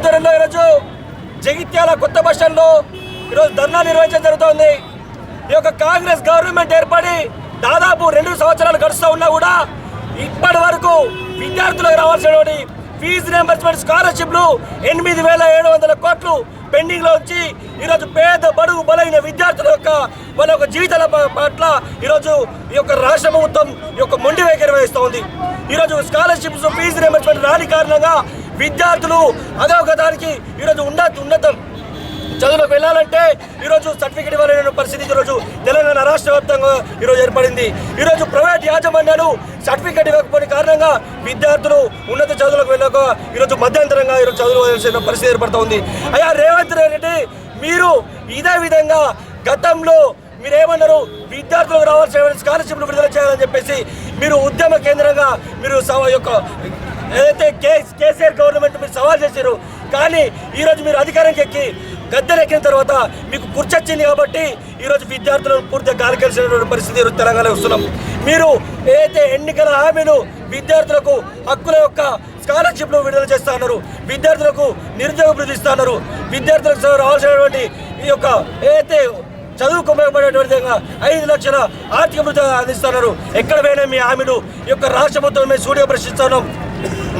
ఆధ్వర్యంలో ఈరోజు జగిత్యాల కొత్త బస్ స్టాండ్లో ఈరోజు ధర్నా నిర్వహించడం జరుగుతోంది. ఈ యొక్క కాంగ్రెస్ గవర్నమెంట్ ఏర్పడి దాదాపు రెండు సంవత్సరాలు గడుస్తూ ఉన్నా కూడా ఇప్పటి వరకు విద్యార్థులకు రావాల్సినటువంటి ఫీజు రియంబర్స్మెంట్ స్కాలర్షిప్లు ఎనిమిది వేల ఏడు వందల కోట్లు పెండింగ్లో వచ్చి ఉంచి ఈరోజు పేద బడుగు బలైన విద్యార్థుల యొక్క వాళ్ళ యొక్క జీవితాల పట్ల ఈరోజు ఈ యొక్క రాష్ట్ర ప్రభుత్వం ఈ యొక్క మొండి వైఖరి వహిస్తూ ఉంది ఈరోజు స్కాలర్షిప్స్ ఫీజు రియంబర్స్మెంట్ రాని కారణంగా విద్యార్థులు అధోగతానికి ఈరోజు ఉన్నత ఉన్నతం. చదువులకు వెళ్ళాలంటే ఈరోజు సర్టిఫికేట్ ఇవ్వాలనే పరిస్థితి ఈరోజు తెలంగాణ రాష్ట్ర వ్యాప్తంగా ఈరోజు ఏర్పడింది. ఈరోజు ప్రైవేట్ యాజమాన్యాలు సర్టిఫికేట్ ఇవ్వకపోయిన కారణంగా విద్యార్థులు ఉన్నత చదువులకు వెళ్ళక ఈరోజు మధ్యంతరంగా ఈరోజు చదువుకోవాల్సిన పరిస్థితి ఏర్పడుతుంది అయ్యా రేవంత్ రెడ్డి మీరు ఇదే విధంగా గతంలో మీరేమన్నారు? విద్యార్థులకు రావాల్సిన స్కాలర్షిప్లు విడుదల చేయాలని చెప్పేసి మీరు ఉద్యమ కేంద్రంగా మీరు యొక్క ఏదైతే కే కేసీఆర్ గవర్నమెంట్ మీరు సవాల్ చేశారు కానీ ఈరోజు మీరు అధికారానికి ఎక్కి గద్దెనెక్కిన తర్వాత మీకు కుర్చొచ్చింది కాబట్టి ఈరోజు విద్యార్థులను పూర్తిగా గాలికెలిసినటువంటి పరిస్థితి ఈరోజు తెలంగాణలో వస్తున్నాం. మీరు ఏదైతే ఎన్నికల హామీలు విద్యార్థులకు హక్కుల యొక్క స్కాలర్షిప్లు విడుదల చేస్తా ఉన్నారు విద్యార్థులకు నిరుద్యోగ వృద్ధి ఇస్తా ఉన్నారు విద్యార్థులకు రావాల్సినటువంటి ఈ యొక్క ఏదైతే చదువుకు ఉపయోగపడేటువంటి విధంగా ఐదు లక్షల ఆర్థిక వృద్ధి అందిస్తున్నారు. ఎక్కడ పోయినా మీ హామీలు ఈ యొక్క రాష్ట్ర ప్రభుత్వం మేము సూర్య ప్రశ్నిస్తున్నాం.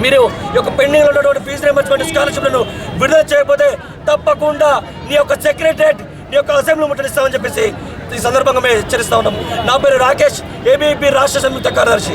మీరు ఈ యొక్క పెండింగ్ ఉన్నటువంటి ఫీజు రియంబర్స్మెంట్ స్కాలర్షిప్లను విడుదల చేయకపోతే తప్పకుండా నీ యొక్క సెక్రటరేట్ నీ యొక్క అసెంబ్లీ ముట్టడిస్తామని చెప్పేసి ఈ సందర్భంగా మేము హెచ్చరిస్తా ఉన్నాం. నా పేరు రాకేష్ ఏబీపీ రాష్ట్ర సంయుక్త కార్యదర్శి.